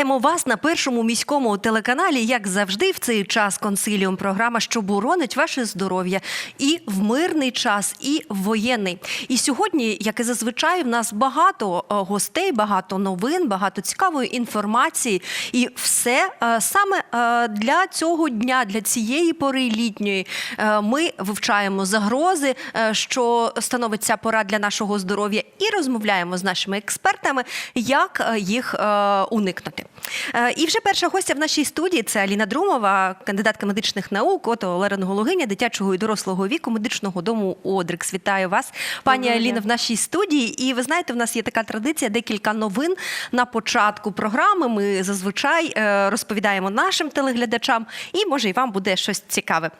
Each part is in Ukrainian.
Вітаємо вас на першому міському телеканалі. Як завжди, в цей час консиліум програма, що боронить ваше здоров'я і в мирний час, і в воєнний. І сьогодні, як і зазвичай, в нас багато е, гостей, багато новин, багато цікавої інформації, і все е, саме е, для цього дня, для цієї пори літньої, ми вивчаємо загрози, що становить ця пора для нашого здоров'я, і розмовляємо з нашими експертами, як їх уникнути. Е, І вже перша гостя в нашій студії це Аліна Друмова, кандидатка медичних наук, отоларингологиня дитячого і дорослого віку медичного дому Одрикс. Вітаю вас, пані Доброго Аліна, в нашій студії. І ви знаєте, в нас є така традиція, декілька новин на початку програми. Ми зазвичай е, розповідаємо нашим телеглядачам, і може і вам буде щось цікаве.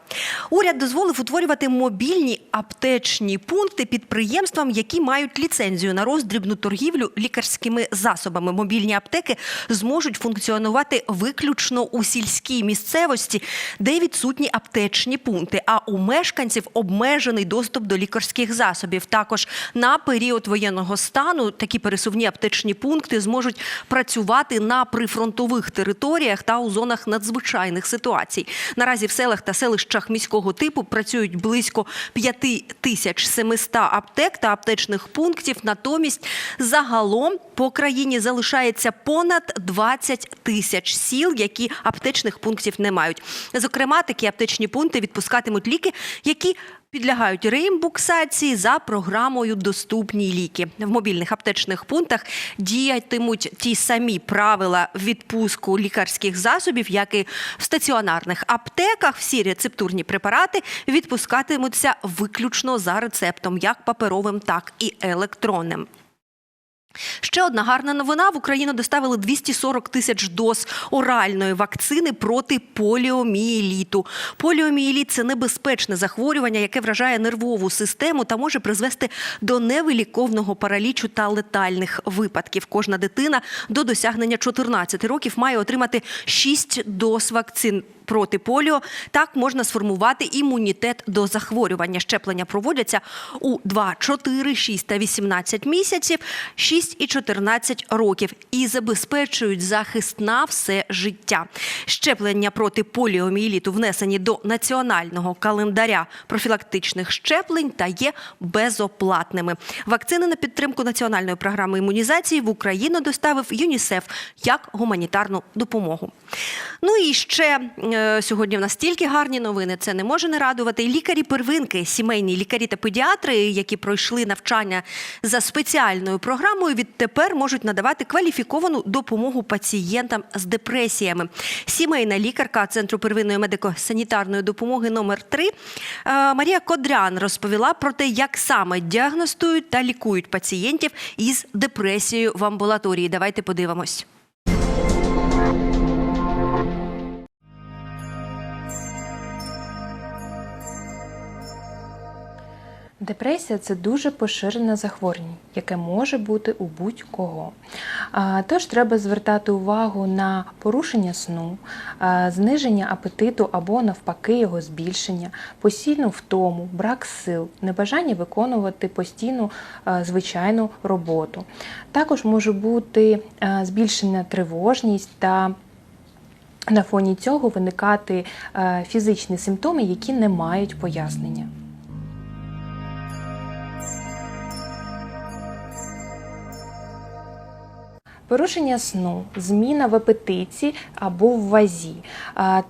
Уряд дозволив утворювати мобільні аптечні пункти підприємствам, які мають ліцензію на роздрібну торгівлю лікарськими засобами. Мобільні аптеки зможуть функціонувати виключно у сільській місцевості, де відсутні аптечні пункти. А у мешканців обмежений доступ до лікарських засобів. Також на період воєнного стану такі пересувні аптечні пункти зможуть працювати на прифронтових територіях та у зонах надзвичайних ситуацій. Наразі в селах та селищах міського типу працюють близько 5700 аптек та аптечних пунктів. Натомість загалом по країні залишається понад 20 тисяч сіл, які аптечних пунктів не мають. Зокрема, такі аптечні пункти відпускатимуть ліки, які Підлягають реімбуксації за програмою Доступні ліки в мобільних аптечних пунктах діятимуть ті самі правила відпуску лікарських засобів, як і в стаціонарних аптеках. Всі рецептурні препарати відпускатимуться виключно за рецептом, як паперовим, так і електронним. Ще одна гарна новина: в Україну доставили 240 тисяч доз оральної вакцини проти поліомієліту. Поліомієліт – це небезпечне захворювання, яке вражає нервову систему та може призвести до невиліковного паралічу та летальних випадків. Кожна дитина до досягнення 14 років має отримати 6 доз вакцин. Проти поліо так можна сформувати імунітет до захворювання. Щеплення проводяться у 2, 4, 6 та 18 місяців, 6 і 14 років і забезпечують захист на все життя. Щеплення проти поліомієліту внесені до національного календаря профілактичних щеплень та є безоплатними. Вакцини на підтримку національної програми імунізації в Україну доставив ЮНІСЕФ як гуманітарну допомогу. Ну і ще е, сьогодні в нас тільки гарні новини. Це не може не радувати. Лікарі первинки, сімейні лікарі та педіатри, які пройшли навчання за спеціальною програмою, відтепер можуть надавати кваліфіковану допомогу пацієнтам з депресіями. Сімейна лікарка центру первинної медико-санітарної допомоги номер 3 е, Марія Кодрян розповіла про те, як саме діагностують та лікують пацієнтів із депресією в амбулаторії. Давайте подивимось. Депресія це дуже поширене захворювання, яке може бути у будь-кого. Тож треба звертати увагу на порушення сну, зниження апетиту або навпаки його збільшення, постійну втому, брак сил, небажання виконувати постійну звичайну роботу. Також може бути збільшена тривожність та на фоні цього виникати фізичні симптоми, які не мають пояснення. Порушення сну, зміна в апетиті або в вазі,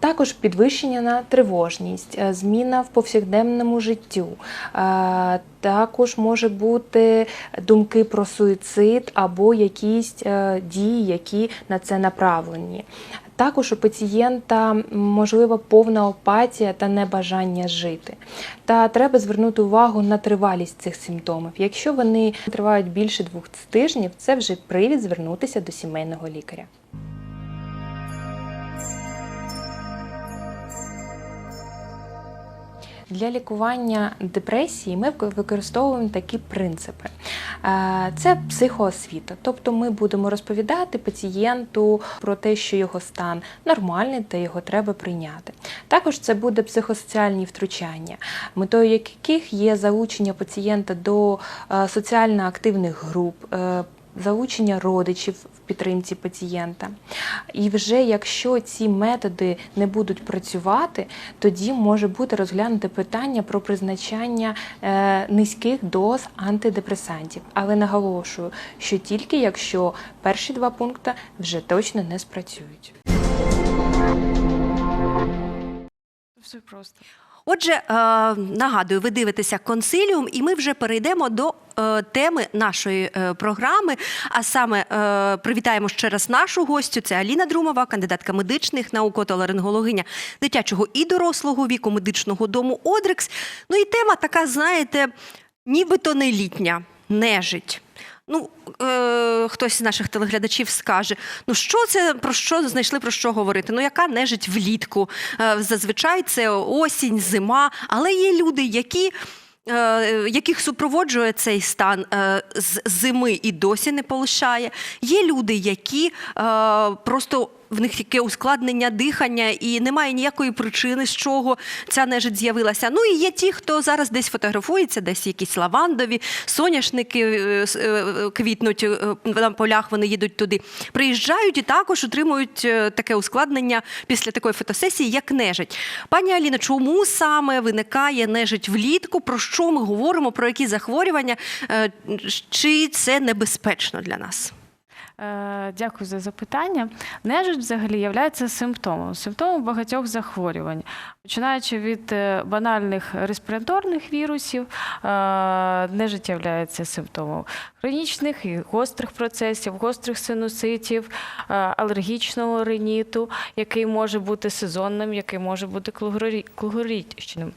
також підвищення на тривожність, е, зміна в повсякденному життю. Також може бути думки про суїцид або якісь е, дії, які на це направлені. Також у пацієнта можлива повна опатія та небажання жити. Та треба звернути увагу на тривалість цих симптомів. Якщо вони тривають більше двох тижнів, це вже привід звернутися до сімейного лікаря. Для лікування депресії ми використовуємо такі принципи. Е, Це психоосвіта, тобто ми будемо розповідати пацієнту про те, що його стан нормальний та його треба прийняти. Також це буде психосоціальні втручання, метою яких є залучення пацієнта до е, соціально активних груп. Залучення родичів в підтримці пацієнта. І вже якщо ці методи не будуть працювати, тоді може бути розглянуте питання про призначання е, низьких доз антидепресантів. Але наголошую, що тільки якщо перші два пункти вже точно не спрацюють. Все просто. Отже, е, нагадую, ви дивитеся консиліум, і ми вже перейдемо до е, теми нашої е, програми. А саме привітаємо ще раз нашу гостю. Це Аліна Друмова, кандидатка медичних наук, отоларингологиня дитячого і дорослого віку медичного дому Одрекс. Ну і тема така, знаєте, нібито не літня, нежить. Ну, е, хтось з наших телеглядачів скаже: ну що це про що знайшли про що говорити? Ну, яка нежить влітку? Е, зазвичай це осінь, зима, але є люди, які. е, Яких супроводжує цей стан е, з зими і досі не полишає. Є люди, які е, просто в них таке ускладнення дихання, і немає ніякої причини, з чого ця нежить з'явилася. Ну і є ті, хто зараз десь фотографується, десь якісь лавандові, соняшники е, е, квітнуть е, на полях, вони їдуть туди. Приїжджають і також отримують таке ускладнення після такої фотосесії, як нежить. Пані Аліна, чому саме виникає нежить влітку? Про що ми говоримо? Про які захворювання? Чи це небезпечно для нас? Е, Дякую за запитання. Нежить взагалі є симптомом, симптомом багатьох захворювань, починаючи від е, банальних респіраторних вірусів, е, нежить є симптомом хронічних і гострих процесів, гострих синуситів, алергічного риніту, який може бути сезонним, який може бути клугорі- клугорічним.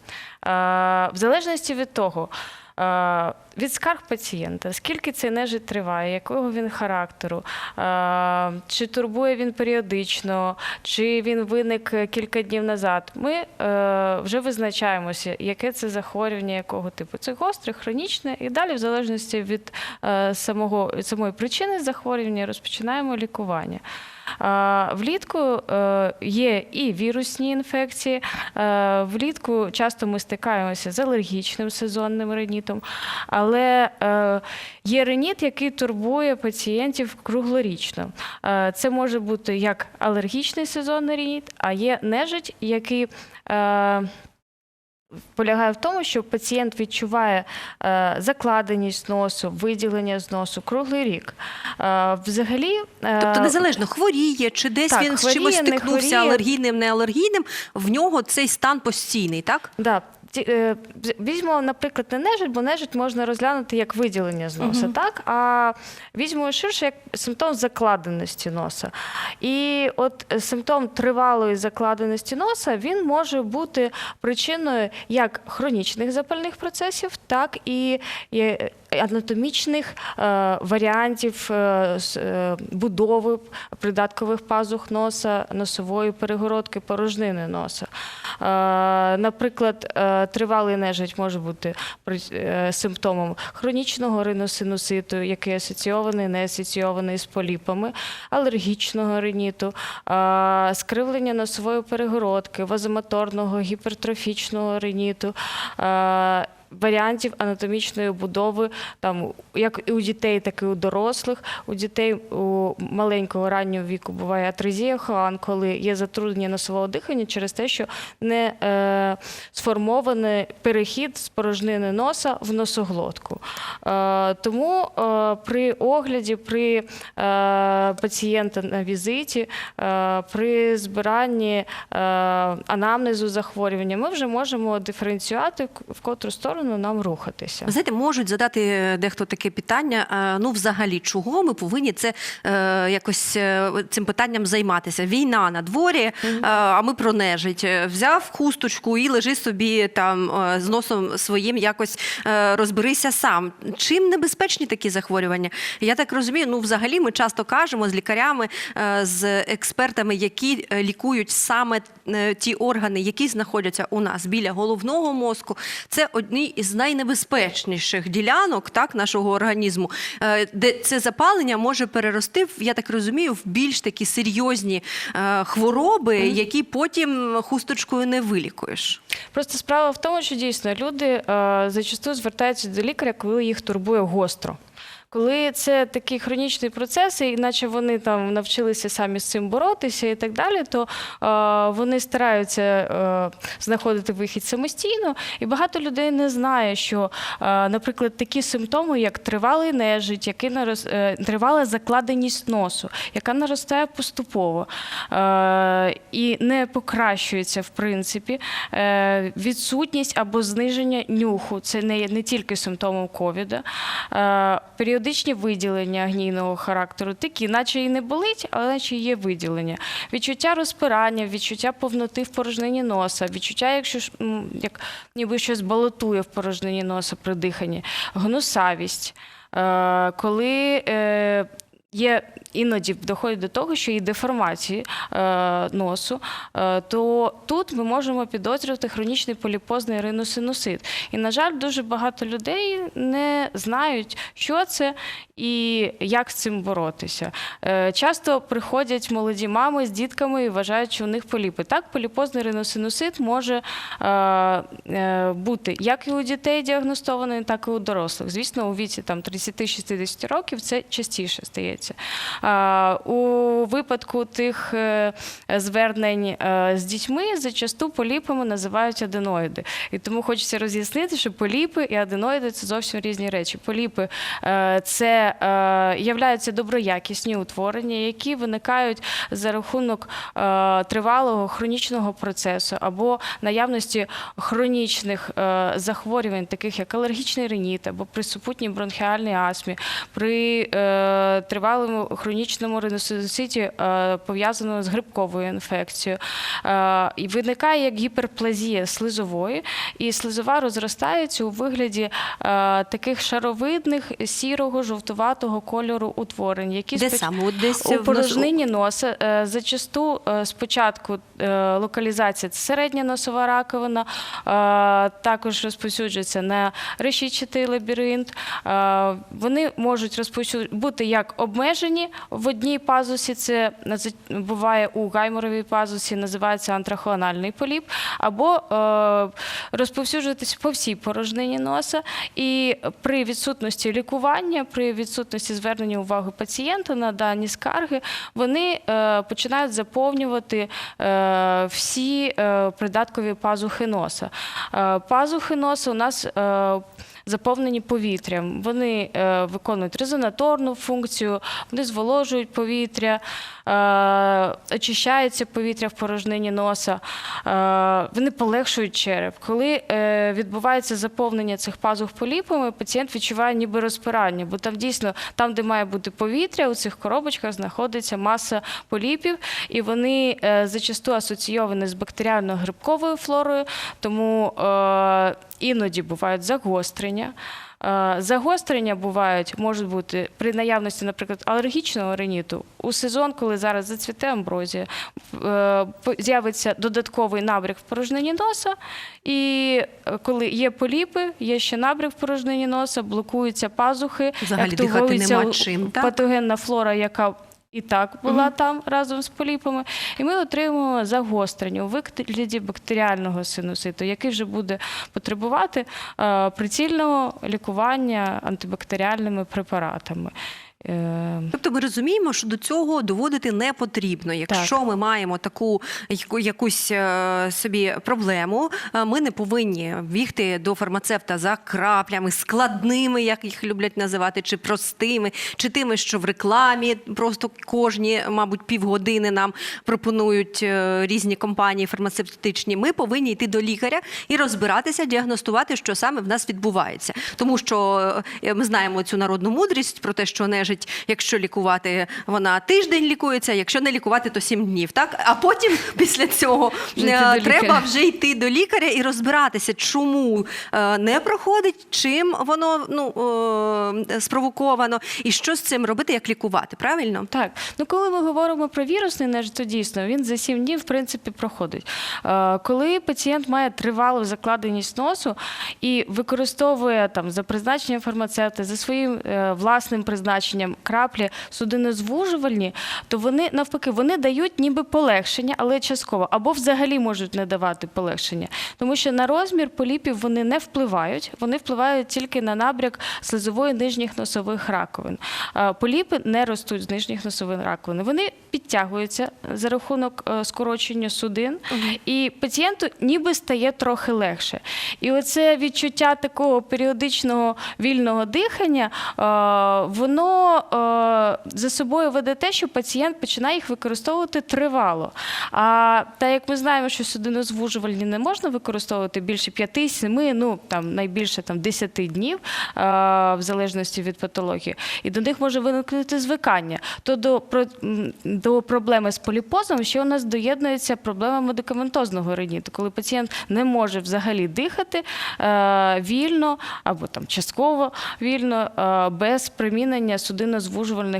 В залежності від того. Е, Від скарг пацієнта, скільки цей нежить триває, якого він характеру, е, чи турбує він періодично, чи він виник кілька днів назад. Ми е, вже визначаємося, яке це захворювання, якого типу. Це гостре, хронічне, і далі, в залежності від самого від самої причини захворювання, розпочинаємо лікування. Влітку е, є і вірусні інфекції. Е, Влітку часто ми стикаємося з алергічним сезонним ринітом, але е, є риніт, який турбує пацієнтів круглорічно. Це може бути як алергічний сезонний риніт, а є нежить, який полягає в тому, що пацієнт відчуває е, закладеність носу, виділення з носу круглий рік. Е, Взагалі, е, Тобто незалежно хворіє, чи десь так, він з чимось стикнувся хворіє. алергійним, не алергійним, в нього цей стан постійний, так? Да. Е, Візьмемо, наприклад, не нежить, бо нежить можна розглянути як виділення з носа, так? А візьмемо ширше як симптом закладеності носа. І от симптом тривалої закладеності носа він може бути причиною як хронічних запальних процесів, так і анатомічних е, варіантів е, е, будови придаткових пазух носа, носової перегородки, порожнини носа. Наприклад, тривалий нежить може бути симптомом хронічного риносинуситу, який асоційований, не асоційований з поліпами, алергічного риніту, скривлення носової перегородки, вазомоторного, гіпертрофічного риніту. Варіантів анатомічної будови, там як і у дітей, так і у дорослих. У дітей у маленького раннього віку буває атрезія Хоан, коли є затруднення носового дихання через те, що не е, сформований перехід з порожнини носа в носоглотку. Е, тому е, при огляді, при е, пацієнта на візиті, е, при збиранні е, анамнезу захворювання, ми вже можемо диференціювати, в котру сторону нам рухатися. Ви знаєте, можуть задати е, дехто таке питання. Ну, взагалі, чого ми повинні це е, якось е, цим питанням займатися? Війна на дворі, а ми про нежить. Взяв хусточку і лежи собі там з носом своїм, якось розберися сам. Чим небезпечні такі захворювання? Я так розумію. Ну, взагалі, ми часто кажемо з лікарями, з експертами, які лікують саме ті органи, які знаходяться у нас біля головного мозку. Це одні із найнебезпечніших ділянок так, нашого організму, е, де це запалення може перерости, в, я так розумію, в більш такі серйозні е, хвороби, які потім хусточкою не вилікуєш. Просто справа в тому, що дійсно люди е, зачасту звертаються до лікаря, коли їх турбує гостро. Коли це такий хронічний процес, і іначе вони там навчилися самі з цим боротися і так далі, то е, вони стараються е, знаходити вихід самостійно. І багато людей не знає, що, е, наприклад, такі симптоми, як тривалий нежить, який нарос, е, тривала закладеність носу, яка наростає поступово е, і не покращується, в принципі, е, відсутність або зниження нюху. Це не, не тільки симптомом ковіда. Е, періодичні виділення гнійного характеру, такі, наче і не болить, але наче є виділення. Відчуття розпирання, відчуття повноти в порожнині носа, відчуття, якщо як ніби щось балотує в порожнині носа при диханні, гнусавість. Е, коли е, є іноді доходить до того, що і деформації е, носу, е, то тут ми можемо підозрювати хронічний поліпозний риносинусит. І, на жаль, дуже багато людей не знають, що це і як з цим боротися. Е, часто приходять молоді мами з дітками і вважають, що у них поліпи. Так, поліпозний риносинусит може е, е, бути як і у дітей діагностований, так і у дорослих. Звісно, у віці там 30-60 років це частіше стається. У випадку тих звернень з дітьми зачасту поліпами називають аденоїди. І тому хочеться роз'яснити, що поліпи і аденоїди це зовсім різні речі. Поліпи е, це доброякісні утворення, які виникають за рахунок е, тривалого хронічного процесу або наявності хронічних е, захворювань, таких як алергічний реніт або при супутній бронхіальній астмі, при е, тривалому хронічному риносинуситі, пов'язаному з грибковою інфекцією. І виникає як гіперплазія слизової, і слизова розростається у вигляді таких шаровидних сірого жовтуватого кольору утворень, які Де споч- саме? Десь у порожнині носа е, зачасту е, спочатку е, локалізація це середня носова раковина, також розповсюджується на решітчатий лабіринт. Вони можуть розповсюд... бути як обмежені в одній пазусі, це буває у гайморовій пазусі, називається антрахоанальний поліп, або розповсюджуватися по всій порожнині носа. І при відсутності лікування, при відсутності звернення уваги пацієнта на дані скарги, вони е, починають заповнювати е, всі е, придаткові пазухи носа. Пазухи носа у нас. Заповнені повітрям, вони е, виконують резонаторну функцію, вони зволожують повітря, е, очищається повітря в порожнині носа, е, вони полегшують череп. Коли відбувається заповнення цих пазух поліпами, пацієнт відчуває ніби розпирання, бо там дійсно, там, де має бути повітря, у цих коробочках знаходиться маса поліпів, і вони зачасту асоційовані з бактеріально-грибковою флорою, тому іноді бувають загострення. Е, Загострення бувають, можуть бути при наявності, наприклад, алергічного риніту. У сезон, коли зараз зацвіте амброзія, е, з'явиться додатковий набряк в порожнині носа, і е, коли є поліпи, є ще набряк в порожнині носа, блокуються пазухи, Взагалі активується нема чим, патогенна флора, яка і так була там разом з поліпами, і ми отримуємо загострення у вигляді бактеріального синуситу, який вже буде потребувати е, прицільного лікування антибактеріальними препаратами. Е, Тобто ми розуміємо, що до цього доводити не потрібно. Якщо ми маємо таку яку- якусь е, собі проблему, е, ми не повинні бігти до фармацевта за краплями складними, як їх люблять називати, чи простими, чи тими, що в рекламі просто кожні, мабуть, півгодини нам пропонують різні компанії фармацевтичні. Ми повинні йти до лікаря і розбиратися, діагностувати, що саме в нас відбувається. Тому що ми знаємо цю народну мудрість про те, що нежить, якщо лікувати, вона тиждень лікується, якщо не лікувати, то сім днів. Так а потім після цього е, треба вже йти до лікаря і розбиратися, чому е, не проходить, чим воно ну е, спровоковано, і що з цим робити, як лікувати. Правильно? Так, ну коли ми говоримо про вірусний нежить, то дійсно він за 7 днів в принципі проходить. Коли пацієнт має тривалу закладеність носу і використовує там за призначенням фармацевта, за своїм власним призначенням використанням краплі судинозвужувальні, то вони навпаки вони дають ніби полегшення, але частково, або взагалі можуть не давати полегшення, тому що на розмір поліпів вони не впливають, вони впливають тільки на набряк слизової нижніх носових раковин. Поліпи не ростуть з нижніх носових раковин. Вони підтягуються за рахунок е, скорочення судин, і пацієнту ніби стає трохи легше. І оце відчуття такого періодичного вільного дихання, е, е, за собою веде те, що пацієнт починає їх використовувати тривало. А та як ми знаємо, що судинозвужувальні не можна використовувати більше 5-7, ну там найбільше там 10 днів, е, в залежності від патології, і до них може виникнути звикання. То до, до проблеми з поліпозом ще у нас доєднується проблема медикаментозного риніту, коли пацієнт не може взагалі дихати е, вільно або там частково вільно без примінення судинозвужувальних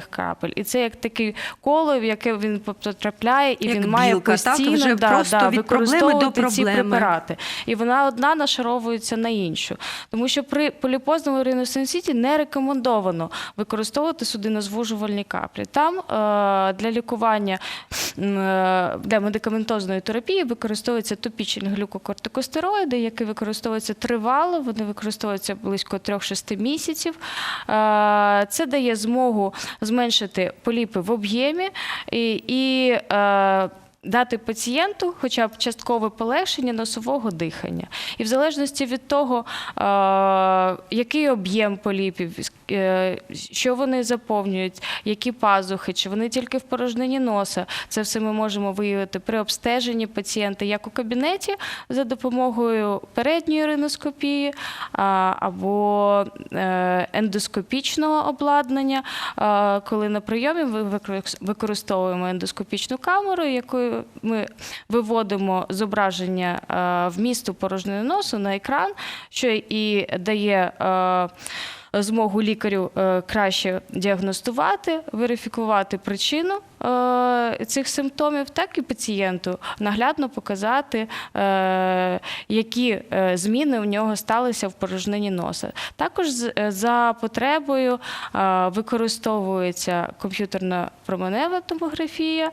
крапель. І це як таке коло, в яке він потрапляє, і Як він має білка, так? постійно Вже да, просто да, від проблеми до використовувати ці препарати. І вона одна нашаровується на іншу. Тому що при поліпозному риносенсіті не рекомендовано використовувати судинозвужувальні каплі. Там е, для лікування е, для медикаментозної терапії використовуються топічні глюкокортикостероїди, які використовуються тривало, вони використовуються близько 3-6 місяців. Е, Це дає змогу зменшити поліпи в об'ємі і, і е, дати пацієнту хоча б часткове полегшення носового дихання. І в залежності від того, е, який об'єм поліпів, що вони заповнюють, які пазухи, чи вони тільки в порожнині носа, це все ми можемо виявити при обстеженні пацієнта як у кабінеті за допомогою передньої риноскопії або е, ендоскопічного обладнання, коли на прийомі ми використовуємо ендоскопічну камеру, якою ми виводимо зображення е, вмісту порожнини носу на екран, що і дає. Змогу лікарю е, краще діагностувати, верифікувати причину е, цих симптомів, так і пацієнту наглядно показати, е, які зміни у нього сталися в порожнині носа. Також за потребою використовується комп'ютерна променева томографія.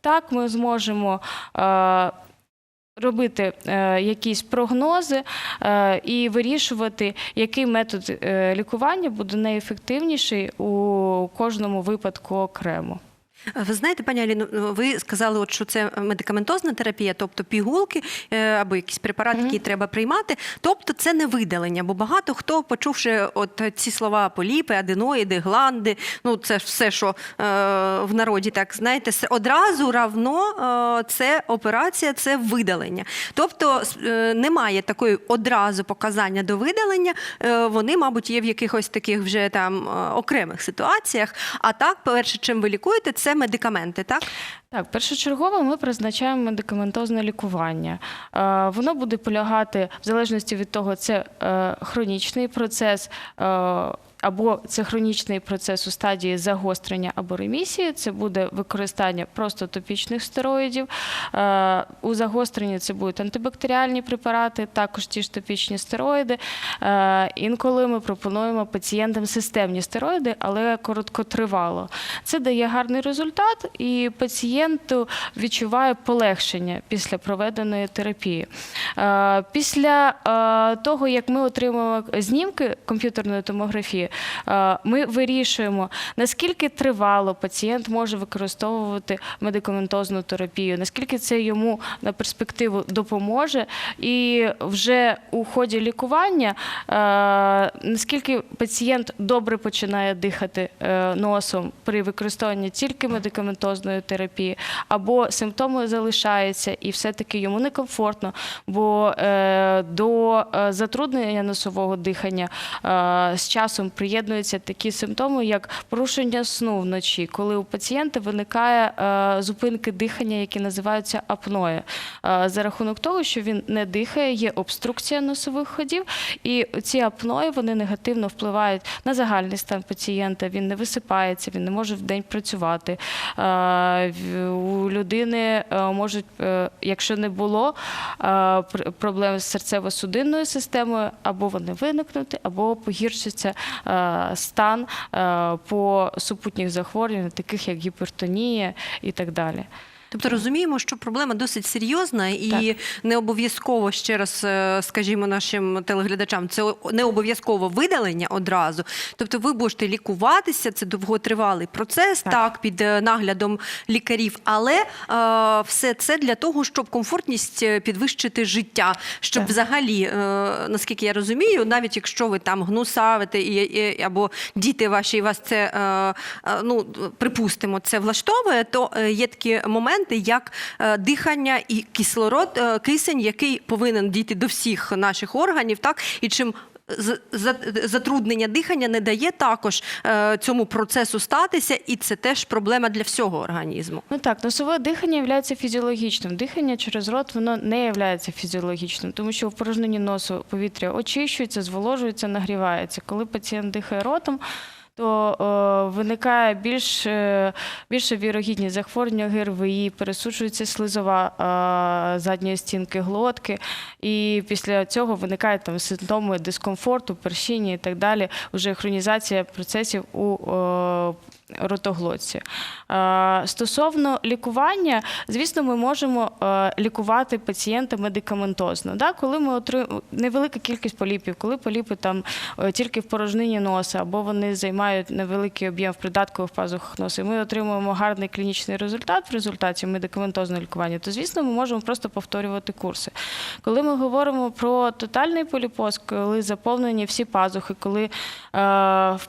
Так, ми зможемо. Робити е, якісь прогнози е, і вирішувати, який метод е, лікування буде найефективніший у кожному випадку окремо. Ви знаєте, пані Аліно, ви сказали, от, що це медикаментозна терапія, тобто пігулки е, або якісь препарати, які треба приймати. Тобто це не видалення, бо багато хто, почувши от ці слова поліпи, аденоїди, гланди, ну це ж все, що е, в народі, так знаєте, одразу равно е, це операція, це видалення. Тобто е, немає такої одразу показання до видалення. Е, вони, мабуть, є в якихось таких вже там е, окремих ситуаціях. А так, перше, чим ви лікуєте, це медикаменти, так? Так, першочергово ми призначаємо медикаментозне лікування. Е, Воно буде полягати в залежності від того, це е, хронічний процес. Або це хронічний процес у стадії загострення або ремісії, це буде використання просто топічних стероїдів. Е, У загостренні це будуть антибактеріальні препарати, також ті ж топічні стероїди. Е, Інколи ми пропонуємо пацієнтам системні стероїди, але короткотривало. Це дає гарний результат, і пацієнту відчуває полегшення після проведеної терапії. Е, Після того, як ми отримуємо знімки комп'ютерної томографії, е, ми вирішуємо, наскільки тривало пацієнт може використовувати медикаментозну терапію, наскільки це йому на перспективу допоможе, і вже у ході лікування, е, наскільки пацієнт добре починає дихати е, носом при використанні тільки медикаментозної терапії, або симптоми залишаються, і все-таки йому некомфортно, бо до затруднення носового дихання з часом приєднуються такі симптоми, як порушення сну вночі, коли у пацієнта виникає е, зупинки дихання, які називаються апноє, е, за рахунок того, що він не дихає, є обструкція носових ходів, і ці апної вони негативно впливають на загальний стан пацієнта. Він не висипається, він не може в день працювати. Е, у людини можуть, якщо не було пр- проблем з серцево-судинною системою, або вони виникнути, або погіршиться стан е, по супутніх захворювань, таких як гіпертонія і так далі. Тобто розуміємо, що проблема досить серйозна і не обов'язково ще раз е, скажімо нашим телеглядачам, це не обов'язково видалення одразу. Тобто, ви будете лікуватися, це довготривалий процес, так, Так. під е, наглядом лікарів, але е, все це для того, щоб комфортність е, підвищити життя, щоб Так. взагалі, е, наскільки я розумію, навіть якщо ви там гнусавите і, і або діти ваші і вас це е, е, ну припустимо, це влаштовує, то є такі моменти, як е, дихання і кислород, е, кисень, який повинен дійти до всіх наших органів, так і чим. Затруднення дихання не дає також е, цьому процесу статися, і це теж проблема для всього організму. Ну так, носове дихання є фізіологічним. Дихання через рот воно не є фізіологічним, тому що в порожнині носу повітря очищується, зволожується, нагрівається. Коли пацієнт дихає ротом, то е, виникає більш, е, більша вірогідність захворювання ГРВІ, пересуджується слизова е, задньої стінки глотки, і після цього виникають там симптоми дискомфорту, першіння і так далі, Уже хронізація процесів у ротоглотці. Е, Стосовно лікування, звісно, ми можемо е, лікувати пацієнта медикаментозно. Коли ми отримуємо невелика кількість поліпів, коли поліпи там е, тільки в порожнині носа, або вони займають невеликий об'єм в придаткових пазухах носа, і ми отримуємо гарний клінічний результат в результаті медикаментозного лікування, то звісно, ми можемо просто повторювати курси. Коли ми говоримо про тотальний поліпоз, коли заповнені всі пазухи, коли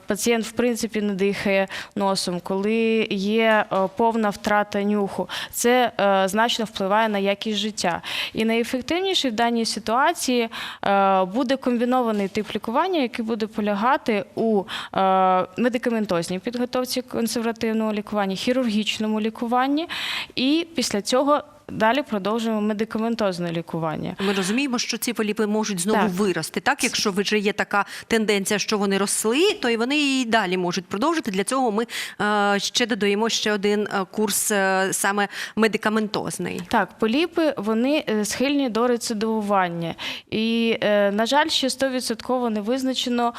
пацієнт в принципі не дихає носом, коли є е, повна втрата нюху, це е, значно впливає на якість життя. І найефективніший в даній ситуації е, буде комбінований тип лікування, який буде полягати у медикаментозній підготовці консервативного лікування, хірургічному лікуванні, і після цього. Далі продовжуємо медикаментозне лікування. Ми розуміємо, що ці поліпи можуть знову Так. вирости. Так, якщо вже є така тенденція, що вони росли, то і вони і далі можуть продовжити. Для цього ми е, ще додаємо ще один е, курс е, саме медикаментозний. Так, поліпи вони схильні до рецидивування. І, на жаль, ще 100% не визначено.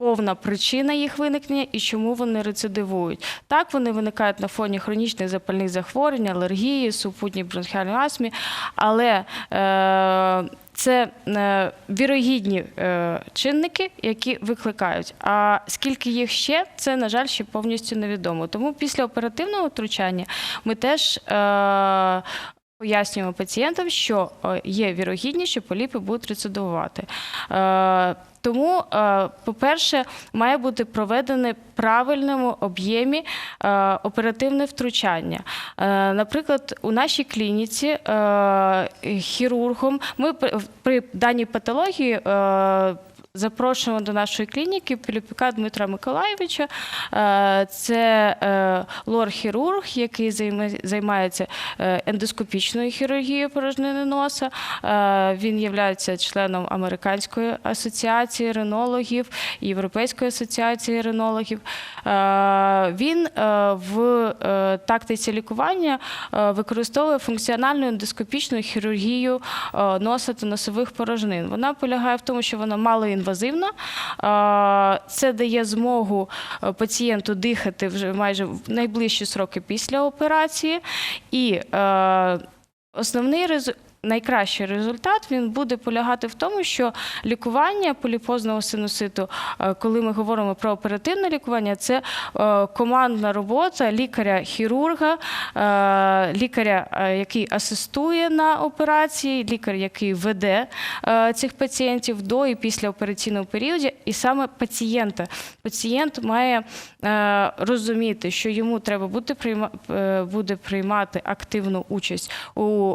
Повна причина їх виникнення і чому вони рецидивують. Так, вони виникають на фоні хронічних запальних захворювань, алергії, супутній бронхіальної астми, але е, це е, вірогідні е, чинники, які викликають. А скільки їх ще, це, на жаль, ще повністю невідомо. Тому після оперативного втручання ми теж. Е, Пояснюємо пацієнтам, що е, є вірогідність, що поліпи будуть рецидивувати. Е, Тому, е, по-перше, має бути проведене правильному об'ємі оперативне втручання. Наприклад, у нашій клініці хірургом ми при даній патології. Запрошуємо до нашої клініки Піліпіка Дмитра Миколаєвича. Е, Це е, лор-хірург, який займається е, ендоскопічною хірургією порожнини носа. Він є членом Американської асоціації ренологів, Європейської асоціації ренологів. Е, Він в тактиці лікування використовує функціональну ендоскопічну хірургію носа та носових порожнин. Вона полягає в тому, що вона малоінвазивна. Е, Це дає змогу е, пацієнту дихати вже майже в найближчі сроки після операції. І е, основний. Найкращий результат він буде полягати в тому, що лікування поліпозного синуситу, е, коли ми говоримо про оперативне лікування, це е, командна робота лікаря-хірурга, е, лікаря, який асистує на операції, лікар, який веде цих пацієнтів до і після операційного періоду, і саме пацієнта. Пацієнт має розуміти, що йому треба буде прийма- буде приймати активну участь у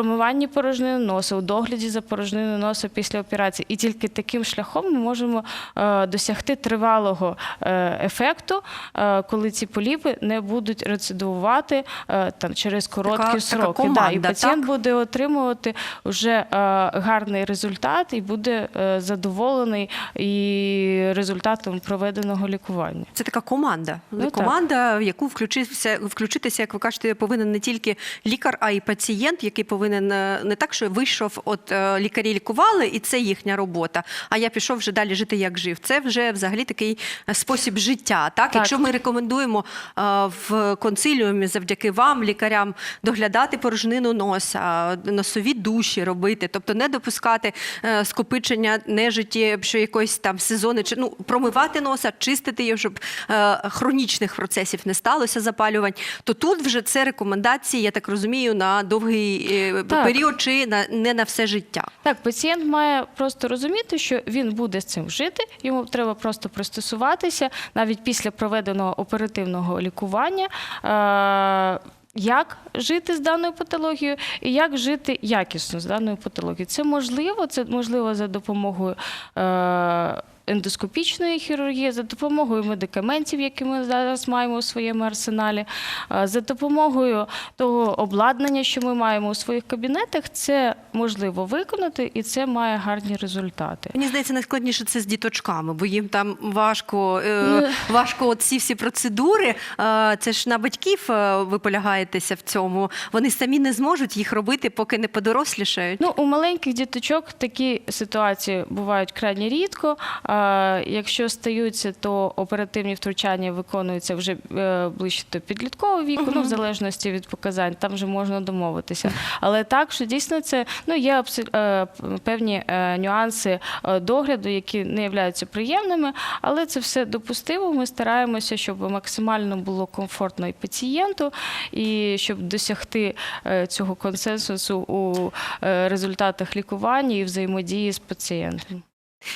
промиванні порожнини носа, у догляді за порожниною носа після операції. І тільки таким шляхом ми можемо е, досягти тривалого е, ефекту, е, коли ці поліпи не будуть рецидивувати е, там через короткі Така- така сроки. да, і пацієнт так? буде отримувати вже гарний результат і буде задоволений і результатом проведеного лікування. Це така команда. Ну, так. команда, в яку включитися, включитися, як ви кажете, повинен не тільки лікар, а й пацієнт, який повинен е, не так, що вийшов, от е, лікарі лікували, і це їхня робота. А я пішов вже далі жити, як жив. Це вже взагалі такий е, спосіб життя. Так, Так. якщо ми рекомендуємо в консиліумі завдяки вам, лікарям, доглядати порожнину носа, носові душі робити, тобто не допускати скопичення нежиті, що якоїсь там сезони, чи ну промивати носа, чистити його, щоб хронічних процесів не сталося запалювань. То тут вже це рекомендації, я так розумію, на довгий Так. період чи на не на все життя. Так, пацієнт має просто розуміти, що він буде з цим жити. Йому треба просто пристосуватися навіть після проведеного оперативного лікування. Е- як жити з даною патологією і як жити якісно з даною патологією. Це можливо, це можливо за допомогою е- ендоскопічної хірургії, за допомогою медикаментів, які ми зараз маємо у своєму арсеналі, за допомогою того обладнання, що ми маємо у своїх кабінетах, це можливо виконати, і це має гарні результати. Мені здається, найскладніше це з діточками, бо їм там важко, е, Ну. важко от ці всі процедури. Це ж на батьків е, ви полягаєтеся в цьому. Вони самі не зможуть їх робити, поки не подорослішають. Ну, у маленьких діточок такі ситуації бувають крайні рідко. Якщо стаються, то оперативні втручання виконуються вже е, ближче до підліткового віку, ну в залежності від показань, там вже можна домовитися. Але так, що дійсно це ну є е, певні е, нюанси догляду, які не являються приємними, але це все допустимо. Ми стараємося, щоб максимально було комфортно і пацієнту, і щоб досягти цього консенсусу у результатах лікування і взаємодії з пацієнтом.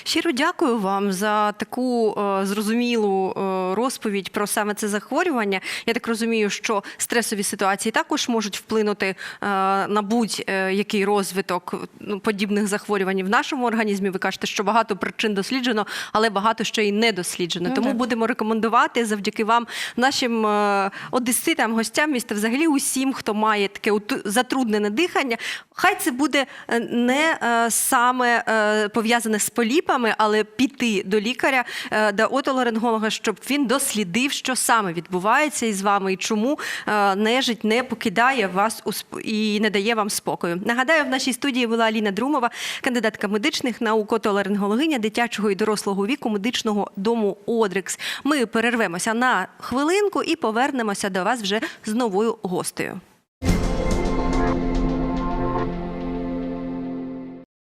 Щиро дякую вам за таку е, зрозумілу е, розповідь про саме це захворювання. Я так розумію, що стресові ситуації також можуть вплинути е, на будь-який розвиток ну, подібних захворювань в нашому організмі. Ви кажете, що багато причин досліджено, але багато ще й не досліджено. Ну, Тому так. будемо рекомендувати завдяки вам нашим е, одеситам, гостям міста, взагалі усім, хто має таке затруднене дихання. Хай це буде е, не е, саме е, пов'язане з поліпами, але піти до лікаря, е, до отоларинголога, щоб він дослідив, що саме відбувається із вами і чому е, нежить не покидає вас і не дає вам спокою. Нагадаю, в нашій студії була Аліна Друмова, кандидатка медичних наук, отоларингологиня дитячого і дорослого віку медичного дому Одрикс. Ми перервемося на хвилинку і повернемося до вас вже з новою гостею.